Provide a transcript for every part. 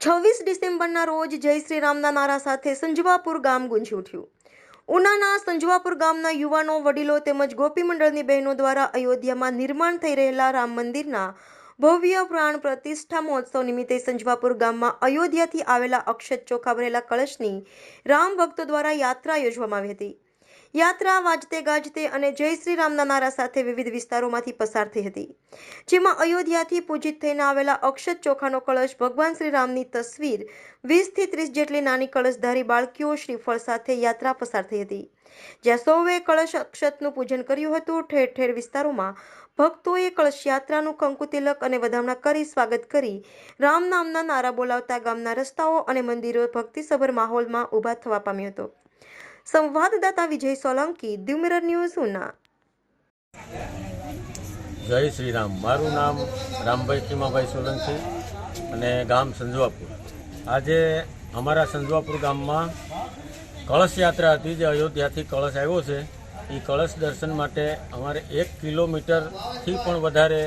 છવ્વીસ ડિસેમ્બરના રોજ જય શ્રી રામના નારા સાથે સંજવાપુર ગામ ગુંજી ઉઠ્યું. ઉનાના સંજવાપુર ગામના યુવાનો, વડીલો તેમજ ગોપી મંડળની બહેનો દ્વારા અયોધ્યામાં નિર્માણ થઈ રહેલા રામ મંદિરના ભવ્ય પ્રાણ પ્રતિષ્ઠા મહોત્સવ નિમિત્તે સંજવાપુર ગામમાં અયોધ્યાથી આવેલા અક્ષત ચોખા ભરેલા કળશની રામ ભક્તો દ્વારા યાત્રા યોજવામાં આવી હતી. યાત્રા, વાજતે ગાજતે અને જય શ્રી રામના નારા સાથે વિવિધ વિસ્તારોમાંથી પસાર થઈ હતી. જેમાં અયોધ્યાથી પૂજિત થઈને આવેલા અક્ષત ચોખાનો કળશ ભગવાન શ્રી રામની તસવીર વીસથી ત્રીસ જેટલી નાની કળશધારી બાળકીઓ શ્રીફળ સાથે યાત્રા પસાર થઈ હતી. જ્યાં સૌએ કળશ અક્ષતનું પૂજન કર્યું હતું, ઠેર ઠેર વિસ્તારોમાં ભક્તોએ કળશ યાત્રાનું કંકુ તિલક અને વધામણા કરી સ્વાગત કરી રામ નામના નારા બોલાવતા ગામના રસ્તાઓ અને મંદિરો ભક્તિસભર માહોલમાં ઊભા થવા પામ્યો હતો. સંવાદદાતા Vijay Solanki the Mirror news, Una. Jai Shri Ram. મારું નામ રામભાઈ ખીમાભાઈ સોલંકી અને ગામ સંજવાપુર. આજે અમારા સંજવાપુર ગામમાં કળશ યાત્રા હતી, જે અયોધ્યાથી કળશ આવ્યો છે. એ કળશ દર્શન માટે અમારે એક કિલોમીટરથી પણ વધારે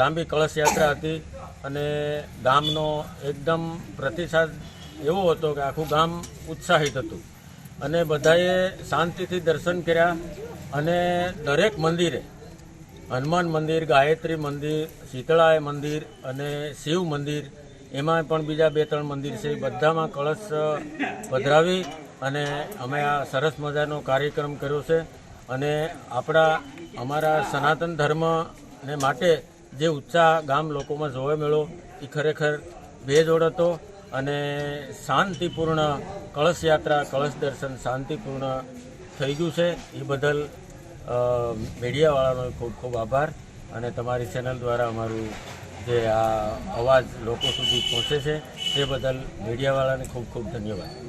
લાંબી કળશ યાત્રા હતી અને ગામનો એકદમ પ્રતિસાદ એવો હતો કે આખું ગામ ઉત્સાહિત હતું. અને બધાએ શાંતિથી દર્શન કર્યા અને દરેક મંદિરે, હનુમાન મંદિર, ગાયત્રી મંદિર, શીતળાય મંદિર અને શિવ મંદિર એમાં પણ બીજા બે ત્રણ મંદિર છે, બધામાં કળશ પધરાવી અને અમે આ સરસ મજાનો કાર્યક્રમ કર્યો છે. અને આપણા, અમારા સનાતન ધર્મને માટે જે ઉત્સાહ ગામ લોકોમાં જોવા મળ્યો, એ ખરેખર બેજોડ હતો. અને શાંતિપૂર્ણ કળશ યાત્રા કળશ દર્શન શાંતિપૂર્ણ થઈ ગયું છે. એ બદલ મીડિયાવાળાનો ખૂબ ખૂબ આભાર અને તમારી ચેનલ દ્વારા અમારું જે આ અવાજ લોકો સુધી પહોંચે છે, તે બદલ મીડિયાવાળાને ખૂબ ખૂબ ધન્યવાદ.